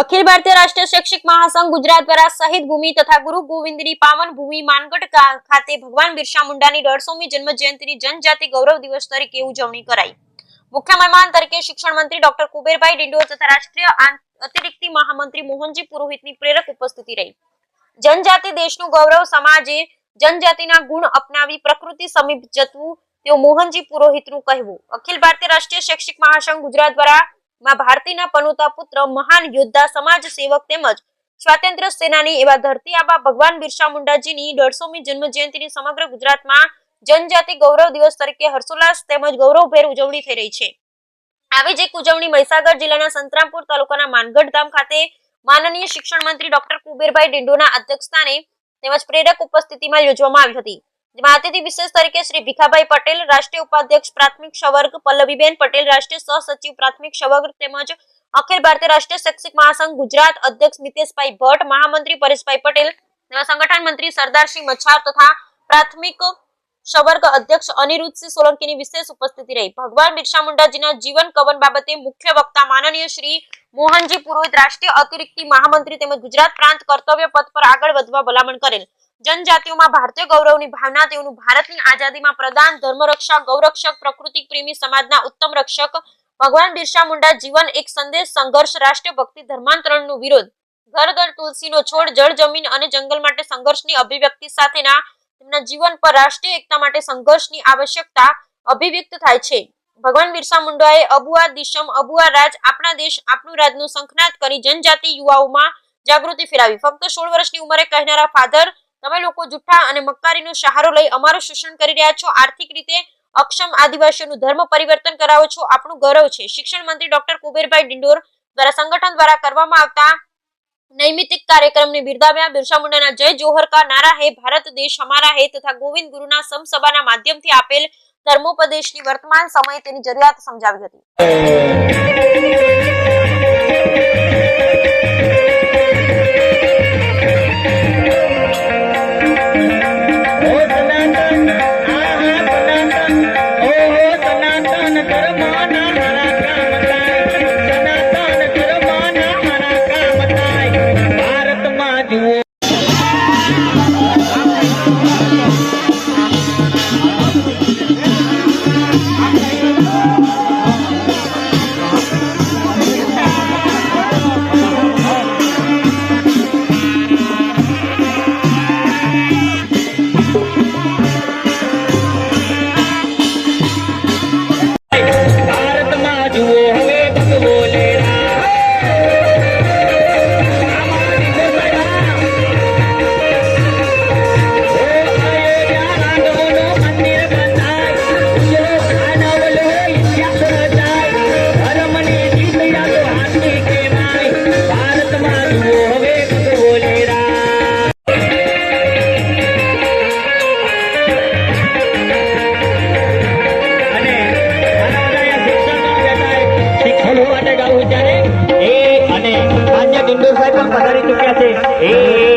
અખિલ ભારતીય રાષ્ટ્રીય શૈક્ષિક મહાસંઘ ગુજરાત દ્વારા શહીદ ભૂમિ તથા ગુરુ ગોવિંદની પાવન ભૂમિ માનગઢ ખાતે ભગવાન બિરસા મુંડાની દોઢસોમી જન્મ જયંતિની જનજાતિ ગૌરવ દિવસ તરીકે ઉજવણી કરાઈ. મુખ્ય મહેમાન તરીકે શિક્ષણ મંત્રી ડોક્ટર કુબેરભાઈ ડિંડોર તથા રાષ્ટ્રીય અતિરિક્ત મહામંત્રી મોહનજી પુરોહિતની પ્રેરક ઉપસ્થિતિ રહી. જનજાતિ દેશનું ગૌરવ સમાજે જનજાતિના ગુણ અપનાવી પ્રકૃતિ સમીપ જતું તેવું મોહનજી પુરોહિતનું કહેવું. અખિલ ભારતીય રાષ્ટ્રીય શૈક્ષિક મહાસંઘ ગુજરાત દ્વારા માં ભારતીના પનુતા પુત્ર મહાન યોદ્ધા, સમાજ સેવક તેમજ સ્વાતંત્ર્ય સેનાની એવા ધરતી આબા ભગવાન બિરસા મુંડાજીની દોઢસોમી જન્મ જયંતિની સમગ્ર ગુજરાતમાં જનજાતિ ગૌરવ દિવસ તરીકે હર્ષોલ્લાસ તેમજ ગૌરવભેર ઉજવણી થઈ રહી છે. આવી જ એક ઉજવણી મહીસાગર જિલ્લાના સંતરામપુર તાલુકાના માનગઢ ધામ ખાતે માનનીય શિક્ષણ મંત્રી ડોક્ટર કુબેરભાઈ ડિંડોના અધ્યક્ષસ્થાને તેમજ પ્રેરક ઉપસ્થિતિમાં યોજવામાં આવી હતી. જેમાં અતિથિ વિશેષ તરીકે શ્રી ભીખાભાઈ પટેલ, રાષ્ટ્રીય ઉપાધ્યક્ષ પ્રાથમિક સવર્ગ, પલ્લવીબેન પટેલ, રાષ્ટ્રીય સહસચિવ પ્રાથમિક સવર્ગ તેમજ અખિલ ભારતીય રાષ્ટ્રીય શૈક્ષિક મહાસંઘ, ગુજરાત અધ્યક્ષ મિતેશભાઈ ભટ્ટ, મહામંત્રી પરેશભાઈ પટેલ સંગઠન મંત્રી સરદારસિંહ મચ્છાર તથા પ્રાથમિક સવર્ગ અધ્યક્ષ અનિરુદ્ધસિંહ સોલંકીની વિશેષ ઉપસ્થિતિ રહી. ભગવાન બિરસા મુંડાજીના જીવન કવન બાબતે મુખ્ય વક્તા માનનીય શ્રી મોહનજી પુરોહિત, રાષ્ટ્રીય અતિરિક્ત મહામંત્રી તેમજ ગુજરાત પ્રાંત કર્તવ્ય પથ પર આગળ વધવા ભલામણ કરેલ. જનજાતિઓમાં ભારતીય ગૌરવની ભાવના, તેઓનું ભારતની આઝાદીમાં પ્રદાન ધર્મરક્ષક ગૌરક્ષક, પ્રકૃતિ પ્રેમી સમાજના ઉત્તમ રક્ષક ભગવાન બિરસા મુંડા જીવન એક સંદેશ, સંઘર્ષ, રાષ્ટ્રીય ભક્તિ, ધર્માંતરણનો વિરોધ. ઘર ઘર તુલસીનો છોડ, જળ, જમીન અને જંગલ માટે સંઘર્ષની અભિવ્યક્તિ સાથેના તેમના જીવન પર રાષ્ટ્રીય એકતા માટે સંઘર્ષની આવશ્યકતા અભિવ્યક્ત થાય છે. ભગવાન બિરસા મુંડાએ અબુઆ દિશમ, અબુઆ રાજ, આપણા દેશ, આપણું રાજનું શંખનાદ કરી જનજાતિ યુવાઓમાં જાગૃતિ ફેલાવી. ફક્ત સોળ વર્ષની ઉંમરે કહેનારા ફાધર તમે લોકો જુઠ્ઠા અને મક્કારીનો સહારો લઈ અમારું શોષણ કરી રહ્યા છો. આર્થિક રીતે અક્ષમ આદિવાસીઓનું ધર્મ પરિવર્તન કરાવો છો. આપણું ગૌરવ છે. શિક્ષણ મંત્રી ડોક્ટર કુબેરભાઈ ડિંડોર દ્વારા સંગઠન દ્વારા કરવામાં આવતા નૈમિતિક કાર્યક્રમને બિરદાવ્યા. બિરસા મુંડાના જય જોહર કા નારા હે ભારત દેશ હમારા હે તથા ગોવિંદ ગુરુના સમસભાના માધ્યમથી આપેલ ધર્મોપદેશની વર્તમાન સમયે તેની જરૂરિયાત સમજાવી હતી. Amen. আছে এই